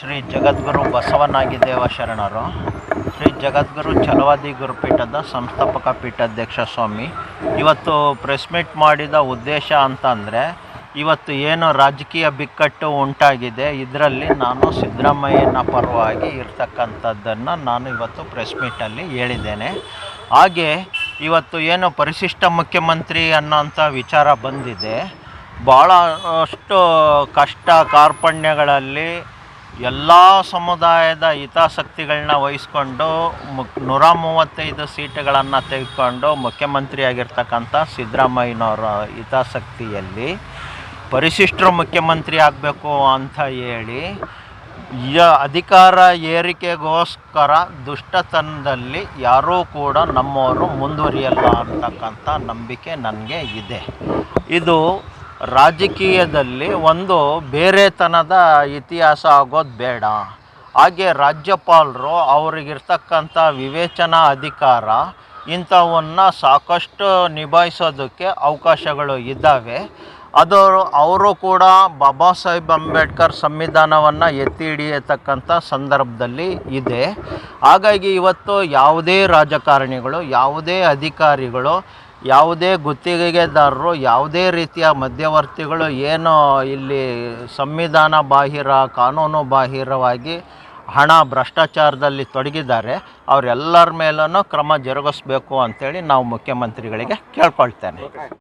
ಶ್ರೀ ಜಗದ್ಗುರು ಬಸವನಾಗಿದೇವ ಶರಣರು. ಶ್ರೀ ಜಗದ್ಗುರು ಛಲವಾದಿ ಗುರುಪೀಠದ ಸಂಸ್ಥಾಪಕ ಪೀಠಾಧ್ಯಕ್ಷ ಸ್ವಾಮಿ. ಇವತ್ತು ಪ್ರೆಸ್ ಮೀಟ್ ಮಾಡಿದ ಉದ್ದೇಶ ಅಂತಂದರೆ, ಇವತ್ತು ಏನು ರಾಜಕೀಯ ಬಿಕ್ಕಟ್ಟು ಉಂಟಾಗಿದೆ, ಇದರಲ್ಲಿ ನಾನು ಸಿದ್ದರಾಮಯ್ಯನ ಪರವಾಗಿ ಇರ್ತಕ್ಕಂಥದ್ದನ್ನು ನಾನು ಇವತ್ತು ಪ್ರೆಸ್ ಮೀಟಲ್ಲಿ ಹೇಳಿದ್ದೇನೆ. ಹಾಗೆ ಇವತ್ತು ಏನು ಪರಿಶಿಷ್ಟ ಮುಖ್ಯಮಂತ್ರಿ ಅನ್ನೋಂಥ ವಿಚಾರ ಬಂದಿದೆ. ಭಾಳಷ್ಟು ಕಷ್ಟ ಕಾರ್ಪಣ್ಯಗಳಲ್ಲಿ ಎಲ್ಲ ಸಮುದಾಯದ ಹಿತಾಸಕ್ತಿಗಳನ್ನ ವಹಿಸ್ಕೊಂಡು ಮುಕ್ ನೂರ ಮೂವತ್ತೈದು ಸೀಟುಗಳನ್ನು ತೆಗೆದುಕೊಂಡು ಮುಖ್ಯಮಂತ್ರಿ ಆಗಿರ್ತಕ್ಕಂಥ ಸಿದ್ದರಾಮಯ್ಯನವರ ಹಿತಾಸಕ್ತಿಯಲ್ಲಿ ಪರಿಶಿಷ್ಟರು ಮುಖ್ಯಮಂತ್ರಿ ಆಗಬೇಕು ಅಂತ ಹೇಳಿ ಯ ಅಧಿಕಾರ ಏರಿಕೆಗೋಸ್ಕರ ದುಷ್ಟತನದಲ್ಲಿ ಯಾರೂ ಕೂಡ ನಮ್ಮವರು ಮುಂದುವರಿಯಲ್ಲ ಅಂತಕ್ಕಂಥ ನಂಬಿಕೆ ನನಗೆ ಇದೆ. ಇದು ರಾಜಕೀಯದಲ್ಲಿ ಒಂದು ಬೇರೆತನದ ಇತಿಹಾಸ ಆಗೋದು ಬೇಡ. ಹಾಗೆ ರಾಜ್ಯಪಾಲರು ಅವ್ರಿಗಿರ್ತಕ್ಕಂಥ ವಿವೇಚನಾ ಅಧಿಕಾರ ಇಂಥವನ್ನು ಸಾಕಷ್ಟು ನಿಭಾಯಿಸೋದಕ್ಕೆ ಅವಕಾಶಗಳು ಇದ್ದಾವೆ. ಅದು ಅವರು ಕೂಡ ಬಾಬಾ ಸಾಹೇಬ್ ಅಂಬೇಡ್ಕರ್ ಸಂವಿಧಾನವನ್ನು ಎತ್ತಿ ಹಿಡಿಯತಕ್ಕಂಥ ಸಂದರ್ಭದಲ್ಲಿ ಇದೆ. ಹಾಗಾಗಿ ಇವತ್ತು ಯಾವುದೇ ರಾಜಕಾರಣಿಗಳು, ಯಾವುದೇ ಅಧಿಕಾರಿಗಳು ಯಾವುದೇ ಗುತ್ತಿಗೆದಾರರು ಯಾವುದೇ ರೀತಿಯ ಮಧ್ಯವರ್ತಿಗಳು ಏನು ಇಲ್ಲಿ ಸಂವಿಧಾನ ಬಾಹಿರ, ಕಾನೂನು ಬಾಹಿರವಾಗಿ ಹಣ ಭ್ರಷ್ಟಾಚಾರದಲ್ಲಿ ತೊಡಗಿದ್ದಾರೆ, ಅವರೆಲ್ಲರ ಮೇಲೂ ಕ್ರಮ ಜರುಗಿಸ್ಬೇಕು ಅಂಥೇಳಿ ನಾವು ಮುಖ್ಯಮಂತ್ರಿಗಳಿಗೆ ಕೇಳ್ಕೊಳ್ತೇನೆ.